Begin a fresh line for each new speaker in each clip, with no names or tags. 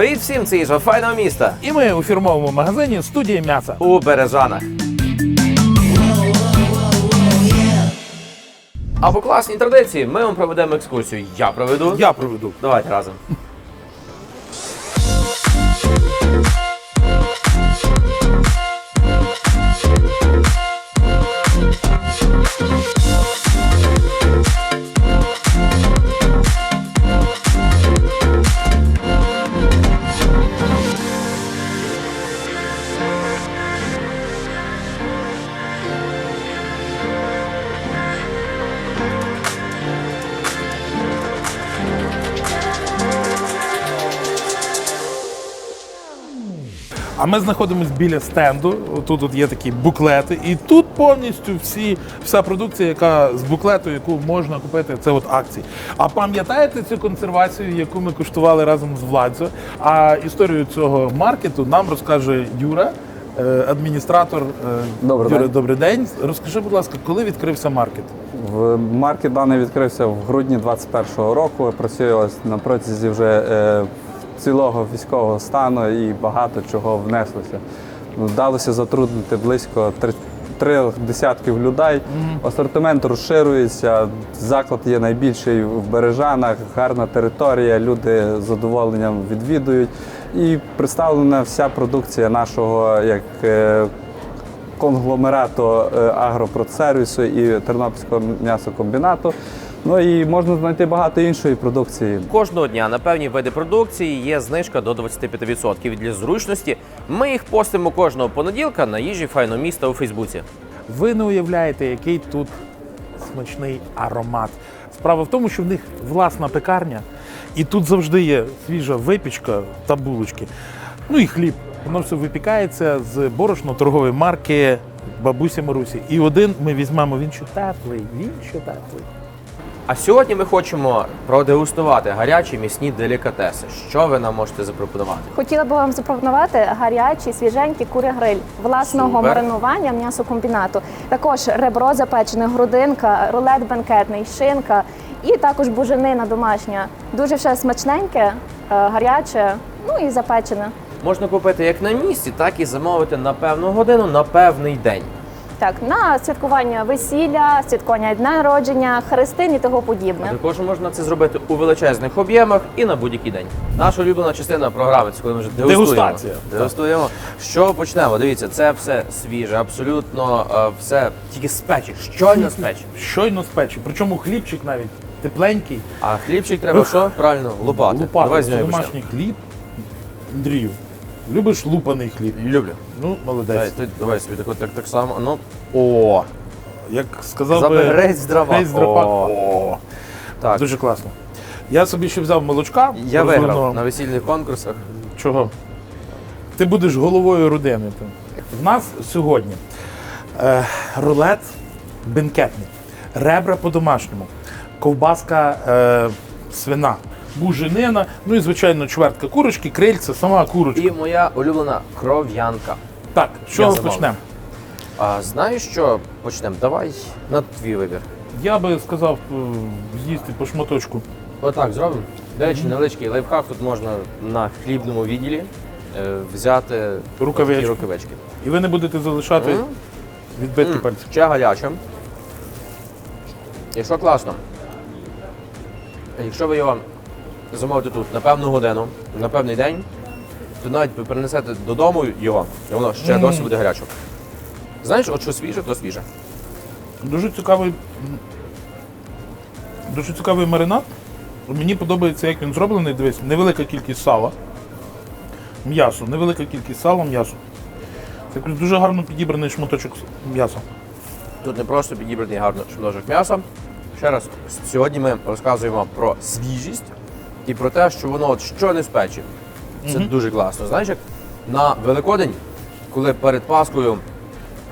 Привіт всім, цієї їжа файного міста
І ми у фірмовому магазині студії м'яса.
у Бережанах. А по класній традиції ми вам проведемо екскурсію. Я проведу.
Я проведу.
Давайте разом.
Ми знаходимося біля стенду. Тут от є такі буклети, і тут повністю всі, вся продукція, яка з буклету, яку можна купити, це от акції. А пам'ятаєте цю консервацію, яку ми куштували разом з Владзо? А історію цього маркету нам розкаже Юра, е, адміністратор. Е,
Добрий
Юра,
день.
добрий день. Розкажи, будь ласка, коли відкрився маркет?
В маркет даний відкрився в грудні 2021 року. Працює на протязі вже е, цілого військового стану і багато чого внеслося. Ну, Вдалося затруднити близько три десятків людей. Асортимент розширюється. Заклад є найбільший в Бережанах, гарна територія. Люди з задоволенням відвідують. І представлена вся продукція нашого як е, конгломерату е, агропродсервісу і Тернопільського м'ясокомбінату. Ну і можна знайти багато іншої продукції.
Кожного дня на певні види продукції є знижка до 25%. Для зручності ми їх постимо кожного понеділка на їжі файного міста у Фейсбуці.
Ви не уявляєте, який тут смачний аромат. Справа в тому, що в них власна пекарня, і тут завжди є свіжа випічка та булочки. Ну і хліб. Воно все випікається з борошно-торгової марки бабусі Марусі. І один ми візьмемо, він ще теплий, він ще теплий.
А сьогодні ми хочемо продегустувати гарячі м'ясні делікатеси. Що ви нам можете запропонувати?
Хотіла би вам запропонувати гарячий свіженький кури-гриль власного
Супер.
маринування м'ясокомбінату. Також ребро запечене, грудинка, рулет бенкетний, шинка і також буженина домашня. Дуже все смачненьке, е, гаряче, ну і запечене.
Можна купити як на місці, так і замовити на певну годину на певний день.
Так, на святкування весілля, святкування дня народження, хрестин і того
А
подібне.
також можна це зробити у величезних об'ємах і на будь-який день. Наша улюблена частина програми це коли ми вже дегустуємо.
Дегустація.
Дегустуємо. Що почнемо? Дивіться, це все свіже, абсолютно е, все тільки з печі, щойно з печі.
Щойно з печі. Причому хлібчик навіть тепленький.
А хлібчик треба що? Правильно. Давай з
Це
нього
домашній хліб. Андрію, любиш лупаний хліб?
Люблю.
Ну,
Давай,
молодець.
ти, давай собі так, так, так само. Ну, о,
Як сказав би,
грець дрова.
грець дрова.
О.
О.
так.
Дуже класно. Я собі ще взяв молочка.
Я виграв на весільних конкурсах.
Чого? Ти будеш головою родини. В нас сьогодні е, рулет бенкетний, ребра по-домашньому, ковбаска е, свина, буженина, ну і, звичайно, чвертка курочки, крильця, сама курочка.
І моя улюблена кров'янка.
Так, чого
замовлю.
почнемо?
А знаєш що? Почнемо. Давай на твій вибір.
Я би сказав е, з'їсти по шматочку.
Отак зробимо. До речі, невеличкий лайфхак. Тут можна на хлібному відділі е, взяти
Рукавички.
рукавички.
І ви не будете залишати
М.
відбитки
М,
пальців.
Ще гаряче. Якщо класно, якщо ви його замовите тут на певну годину, на певний день, то навіть ви принесете додому його, і воно ще
Мгм.
досі буде гаряче. Знаєш, от що свіже, то свіже.
Дуже цікавий. Дуже цікавий маринад. Мені подобається, як він зроблений. Дивись, невелика кількість сала. М'ясо, невелика кількість сала, м'ясо. Це якось дуже гарно підібраний шматочок с- м'яса.
Тут не просто підібраний гарно шматочок м'яса. Ще раз, сьогодні ми розказуємо про свіжість і про те, що воно от що не з печі. Це дуже класно. Знаєш, як на Великодень, коли перед Паскою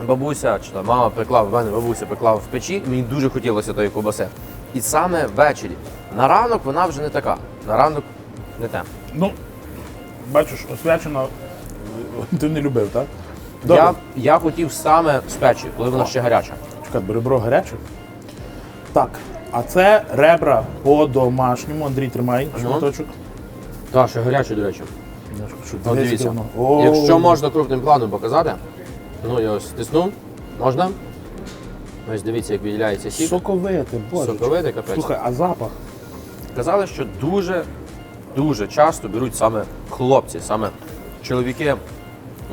бабуся чи там мама пекла, в мене бабуся пекла в печі, мені дуже хотілося тої ковбаси. І саме ввечері. На ранок вона вже не така. На ранок не те.
Ну, бачиш, освячено ти не любив, так?
Я, я хотів саме з печі, коли вона ще гаряча.
Чекай, бо ребро гаряче. Так, а це ребра по-домашньому. Андрій, тримай шматочок.
Так, ще гаряча, до речі. От дивіться.
О,
якщо можна крупним планом показати, ну я ось стиснув, можна? Ось дивіться, як виділяється сік.
Соковите, боже.
Соковитий капець.
Слухай, а запах?
Казали, що дуже, дуже часто беруть саме хлопці, саме чоловіки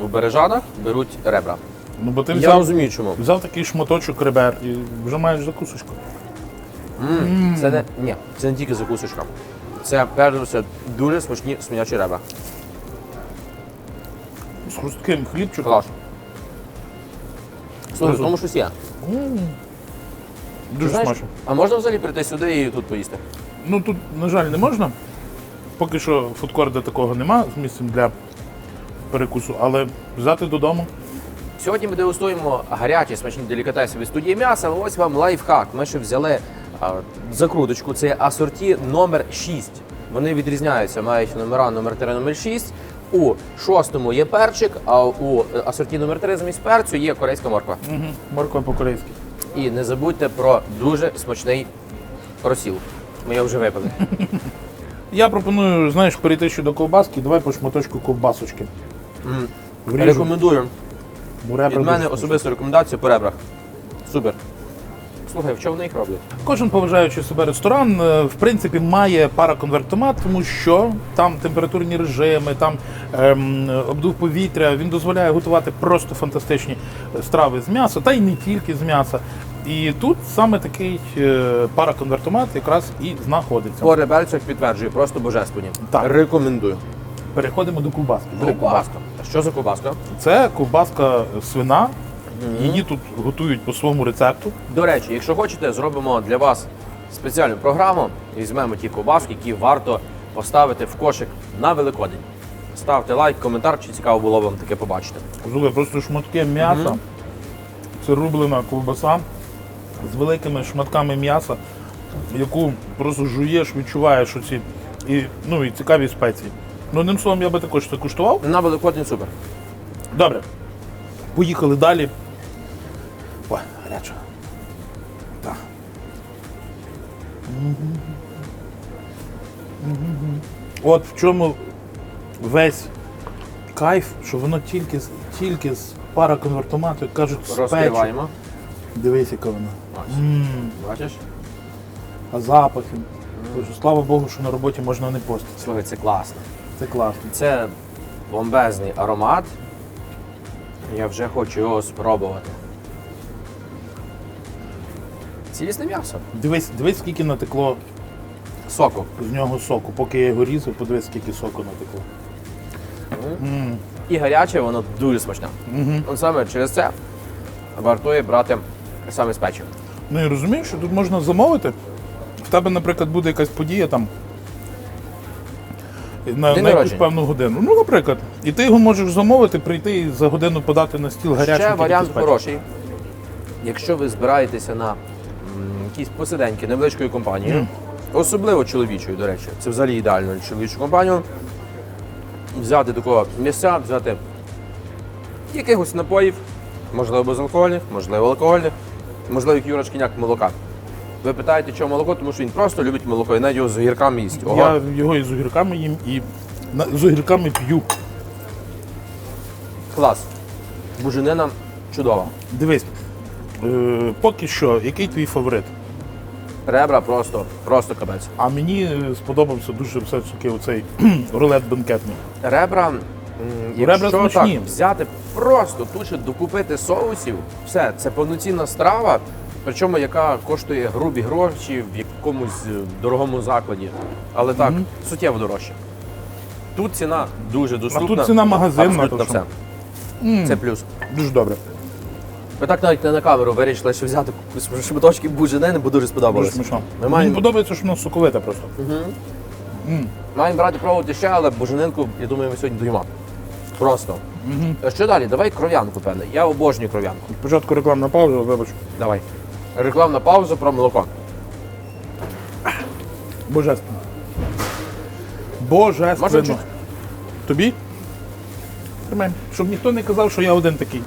в бережанах беруть ребра.
Ну, бо ти
Я
взяв,
розумію, чому.
взяв такий шматочок ребер і вже маєш закусочку.
Це не ні, це не тільки закусочка. Це перш за все дуже смачні свинячі ребра.
З хрустким хлібчиком.
Клас. Слухай, в тому щось є.
Дуже
Знаєш,
смачно.
а можна взагалі прийти сюди і тут поїсти?
Ну тут, на жаль, не можна. Поки що фудкорда такого нема з місцем для перекусу, але взяти додому.
Сьогодні ми дегустуємо гарячі смачні делікатеси від студії м'яса. Ось вам лайфхак. Ми ще взяли закруточку. Це асорті номер 6. Вони відрізняються, мають номера номер 3, номер 6. У шостому є перчик, а у е, асорті номер 3 замість перцю є корейська морква.
Угу. Морква по-корейськи.
І не забудьте про дуже смачний розсіл. Ми його вже випили.
Я пропоную, знаєш, перейти ще до ковбаски, давай по шматочку ковбасочки. Вріжу.
Рекомендую. Від мене
смачні.
особиста рекомендація по ребрах. Супер. Слухай, в чому вони їх роблять?
Кожен поважаючи себе ресторан, е, в принципі, має параконвертомат, тому що там температурні режими, там ем, обдув повітря, він дозволяє готувати просто фантастичні е, страви з м'яса, та й не тільки з м'яса. І тут саме такий е, параконвертомат якраз і знаходиться.
По реберцях підтверджую, просто божественні.
Так.
Рекомендую.
Переходимо до ковбаски.
Ковбаска. Що за ковбаска?
Це ковбаска свина. Її тут готують по своєму рецепту.
До речі, якщо хочете, зробимо для вас спеціальну програму. Візьмемо ті ковбаски, які варто поставити в кошик на Великодень. Ставте лайк, коментар, чи цікаво було вам таке побачити.
Слухай, просто шматки м'яса. Це рублена ковбаса з великими шматками м'яса, яку просто жуєш, відчуваєш оці і, ну, і цікаві спеції. Ну, одним словом, я би також це куштував.
На Великодень супер.
Добре. Поїхали далі. Гаряча. Так. От в чому весь кайф, що воно тільки, з- тільки з параконвертомату, як кажуть, з печі.
Розкриваємо.
Дивись, яка вона.
Ось. Бачиш?
А запахи. Боже, Слава Богу, що на роботі можна не постити.
Слухай, це класно.
Це класно.
Це бомбезний аромат. Я вже хочу його спробувати. Цілісне м'ясо.
Дивись, дивись, скільки натекло
Соку.
з нього соку. Поки я його різав, подивись, скільки соку натекло.
І гаряче, воно дуже смачне. От саме через це вартує брати саме з печі.
Ну і розумієш, що тут можна замовити. В тебе, наприклад, буде якась подія там. На,
День
на якусь
народження.
певну годину. Ну, наприклад. І ти його можеш замовити, прийти і за годину подати на стіл гарячий.
Ще варіант хороший. Якщо ви збираєтеся на м, якісь посиденьки невеличкою компанією, особливо чоловічою, до речі, це взагалі ідеально чоловічу компанію. Взяти такого місця, взяти якихось напоїв, можливо, безалкогольних, можливо, алкогольних, можливо, як Юра Шкіняк молока. Ви питаєте, чому молоко, тому що він просто любить молоко і навіть його з огірками їсть. Ого.
Я його і з огірками їм, і з огірками п'ю.
Клас. Буженина чудова.
Дивись, е, поки що, який твій фаворит?
Ребра просто, просто капець.
А мені е, сподобався дуже все ж таки оцей рулет бенкетний.
Ребра, м,
Ребра
якщо
смачні.
так взяти просто тут ще докупити соусів, все, це повноцінна страва, причому яка коштує грубі гроші в якомусь е, дорогому закладі. Але так, суттєво дорожче. Тут ціна дуже доступна.
ціна магазинна,
абсолютно
то
все. Це плюс.
Дуже добре.
Ви так навіть не на камеру вирішили, що взяти шматочки буженини, бо дуже
Дуже
сподобалось.
смачно.
Ми
Мені
маємо,
подобається, що воно соковите просто.
маємо брати пробувати ще, але буженинку, я думаю, ми сьогодні доїмо. Просто. Що далі? Давай кров'янку, певне. Я обожнюю кров'янку.
Спочатку рекламна пауза, вибач.
Давай. Рекламна пауза про молоко.
Божественно. Божественно.
чуть?
Тобі? Тримай. Щоб ніхто не казав, що я один такий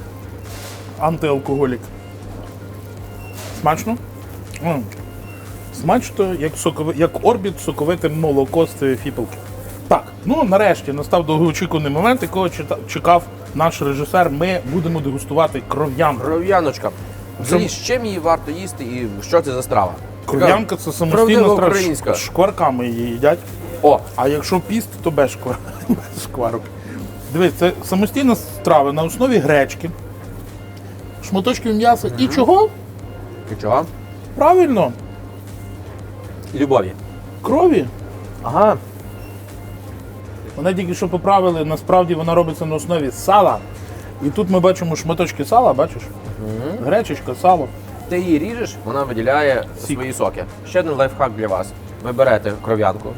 антиалкоголік. Смачно? М. Смачно, як, сокови... як орбіт соковите молоко з цієї фіпелки. Так, ну нарешті настав довгоочікуваний момент, якого чита- чекав наш режисер. Ми будемо дегустувати кров'янку.
Кров'яночка. Взагалі, з чим її варто їсти і що це за страва?
Кров'янка це самостійна
Правдива
страва.
українська.
З шкварками її їдять.
О,
А якщо піст, то без шквар... без шкварок. Дивись, це самостійна страва на основі гречки, шматочків м'яса і чого?
і чого?
Правильно,
Любові.
крові.
Ага.
Вона тільки що поправили, насправді вона робиться на основі сала. І тут ми бачимо шматочки сала, бачиш? Гречечка, сало.
Ти її ріжеш, вона виділяє
Сік.
свої соки. Ще один лайфхак для вас. Ви берете кров'янку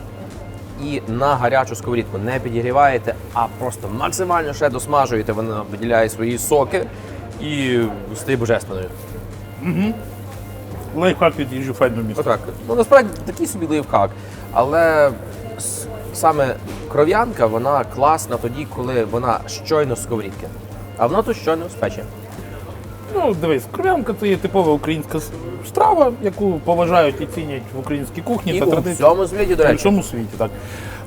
і на гарячу сковорідку не підігріваєте, а просто максимально ще досмажуєте, вона виділяє свої соки і стає божественною.
Лайфхак від їжі файного міста.
Отак. Ну насправді такий собі лайфхак. Але саме кров'янка, вона класна тоді, коли вона щойно з сковорідки. А вона тут щойно з печі.
Ну, дивись, кров'янка це є типова українська страва, яку поважають і цінять в українській кухні
І
та
у
традиції.
всьому світі, до
У
речі.
всьому світі, так.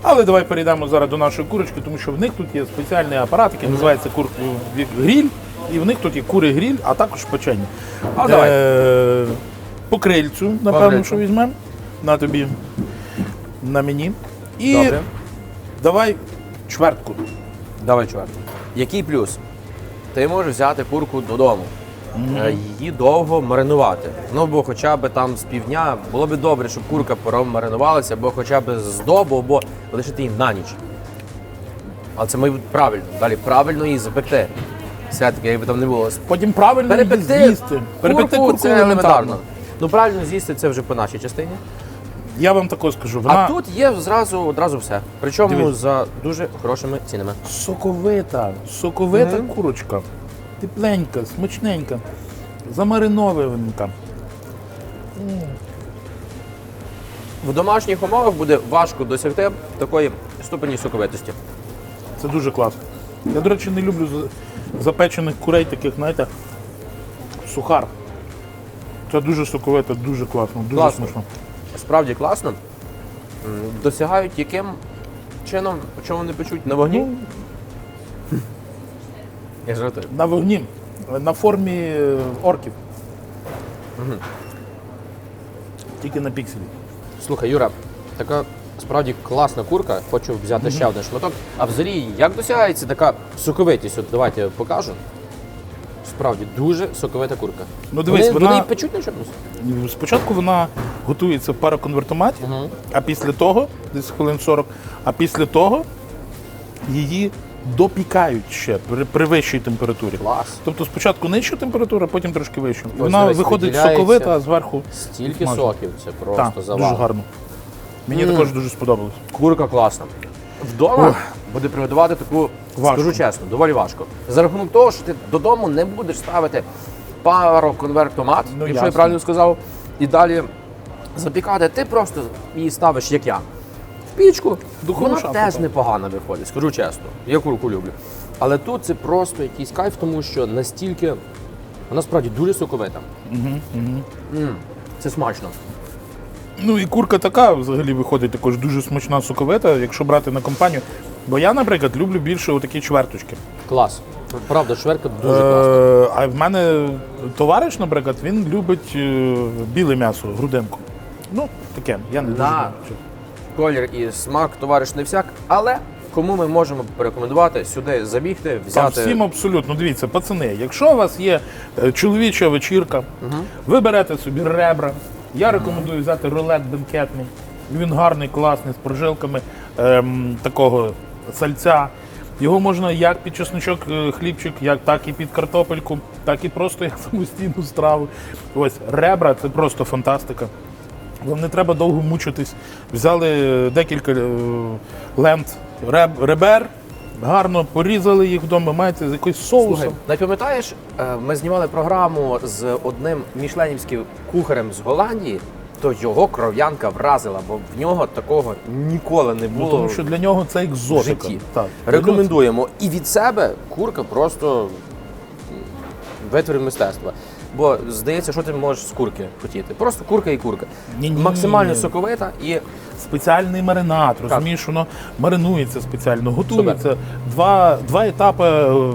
Але давай перейдемо зараз до нашої курочки, тому що в них тут є спеціальний апарат, який називається кур гріль, і в них тут є кури гріль, а також печені.
А, давай.
Е, по крильцю, напевно, що візьмемо. На тобі, на мені. І
Добре.
давай чвертку.
Давай, чувак. Який плюс? Ти можеш взяти курку додому, е, її довго маринувати. Ну, бо хоча б там з півдня було б добре, щоб курка маринувалася, або хоча б з добу, або лишити її на ніч. Але це має бути правильно. Далі правильно її запекти. Все-таки, якби там не було.
Потім правильно її
Перепекти
з'їсти. Перепекти
курку
курку
це елементарно. Ну, правильно з'їсти це вже по нашій частині.
Я вам також скажу, вона
А тут є зразу одразу все. Причому
Дивись.
за дуже хорошими цінами.
соковита, соковита курочка. Тепленька, смачненька, замаринована.
В домашніх умовах буде важко досягти такої ступені соковитості.
Це дуже класно. Я, до речі, не люблю запечених курей, таких, знаєте, сухар. Це дуже соковито, дуже класно, дуже
Класно.
смачно.
Справді класно. Досягають яким чином, чому вони печуть на вогні?
Ну,
Я жартую.
на вогні, на формі е, орків. Тільки на пікселі.
Слухай, Юра, така справді класна курка. Хочу взяти ще один шматок. А взагалі, як досягається така соковитість? От давайте я покажу. Справді дуже соковита курка.
Ну, дивись,
вони,
вона-
вони печуть на чомусь?
Спочатку вона готується в пароконвертоматі,
Мгм.
а після того, десь хвилин 40, а після того її допікають ще при, при вищій температурі.
Клас.
Тобто спочатку нижча температура, потім трошки вища. Вона
дивись,
виходить соковита, а зверху
Стільки
Смажно.
соків, це просто
так, дуже гарно. Мені також дуже сподобалось.
Курка класна. Вдома буде приготувати таку,
Важко.
скажу чесно, доволі важко. За рахунок того, що ти додому не будеш ставити пароконвертомат,
Ну,
якщо я
ясно.
правильно сказав, і далі запікати, ти просто її ставиш, як я. В пічку.
Духову
Вона
шафу,
теж
так.
непогано виходить, скажу чесно. Я курку люблю. Але тут це просто якийсь кайф, тому що настільки вона справді дуже соковита. М, Це смачно.
Ну і курка така взагалі виходить також дуже смачна соковита, якщо брати на компанію. Бо я, наприклад, люблю більше отакі чверточки.
Клас. Правда, шверка дуже класна.
Е, а в мене товариш, наприклад, він любить е, біле м'ясо, грудинку. Ну, таке, я не дуже. Люблю.
колір і смак, товариш не всяк, але кому ми можемо порекомендувати сюди забігти,
Там
взяти.
всім абсолютно. Дивіться, пацани, якщо у вас є е, чоловіча вечірка, ви берете собі ребра. Я рекомендую взяти рулет бенкетний. Він гарний, класний, з прожилками ем, такого сальця. Його можна як під чесночок е, хлібчик, як так і під картопельку, так і просто як самостійну страву. Ось ребра це просто фантастика. Вам не треба довго мучитись. Взяли е, декілька е, лент реб- ребер, гарно порізали їх вдома, маєте з якоюсь соусом.
Навіть пам'ятаєш, е, ми знімали програму з одним мішленівським кухарем з Голландії, то його кров'янка вразила, бо в нього такого ніколи не
Ну,
було.
тому що для нього це
в
екзотика.
житті.
Так.
Рекомендуємо. І від себе курка просто витвір мистецтва. Бо здається, що ти можеш з курки хотіти. Просто курка і курка.
Ні-ні.
Максимально соковита і
Спеціальний маринад, розумієш, воно маринується спеціально, готується. Два, два етапи е,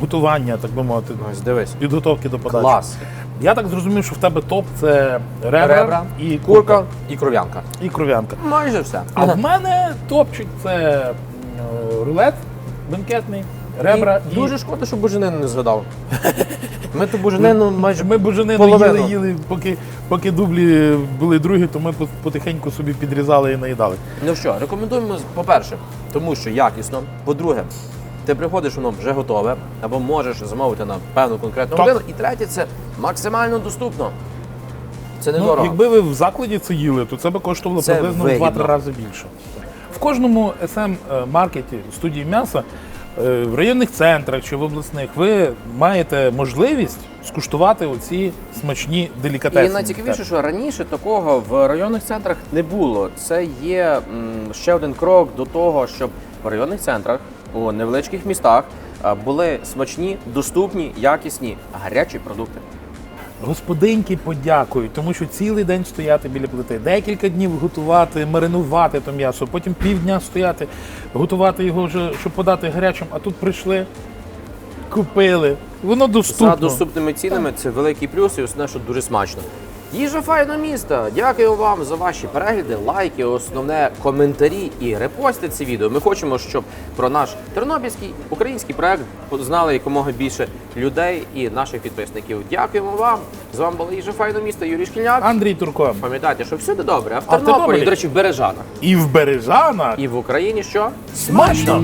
готування, так би мовити,
ось дивись.
підготовки до подачі.
Клас.
Я так зрозумів, що в тебе топ це ребра,
Ребра,
і
курка і кров'янка.
і кров'янка.
Майже все.
А в мене топчик це рулет бенкетний, ребра і,
Дуже шкода, що буженину не згадав. Ми ту буженину майже
Ми буженину
половину.
їли, їли, поки, поки дублі були другі, то ми потихеньку собі підрізали і наїдали.
Ну що, рекомендуємо, по-перше, тому що якісно. По-друге, ти приходиш, воно вже готове, або можеш замовити на певну конкретну годину. І третє, це максимально доступно. Це
Ну,
недорого.
якби ви в закладі це їли, то це би коштувало
Це
приблизно в 2-3 рази більше. В кожному sm маркеті студії м'яса е, в районних центрах чи в обласних ви маєте можливість скуштувати оці смачні делікатеси.
І найцікавіше, що раніше такого в районних центрах не було. Це є ще один крок до того, щоб в районних центрах у невеличких містах були смачні, доступні, якісні, гарячі продукти.
Господинки подякують, тому що цілий день стояти біля плити, декілька днів готувати, маринувати то м'ясо, потім півдня стояти, готувати його вже, щоб подати гарячим, а тут прийшли, купили. Воно доступно.
За доступними цінами це великий плюс і основне, що дуже смачно. Їжа файного міста. Дякую вам за ваші перегляди, лайки, основне коментарі і репости це відео. Ми хочемо, щоб про наш тернопільський український проект знали якомога більше людей і наших підписників. Дякуємо вам. З вами була їжа файного міста Юрій Шкільняк.
Андрій Турко.
Пам'ятайте, що всюди добре, а в
Тернополі?
до речі, в Бережанах
І в Бережанах
і в Україні що?
смачно!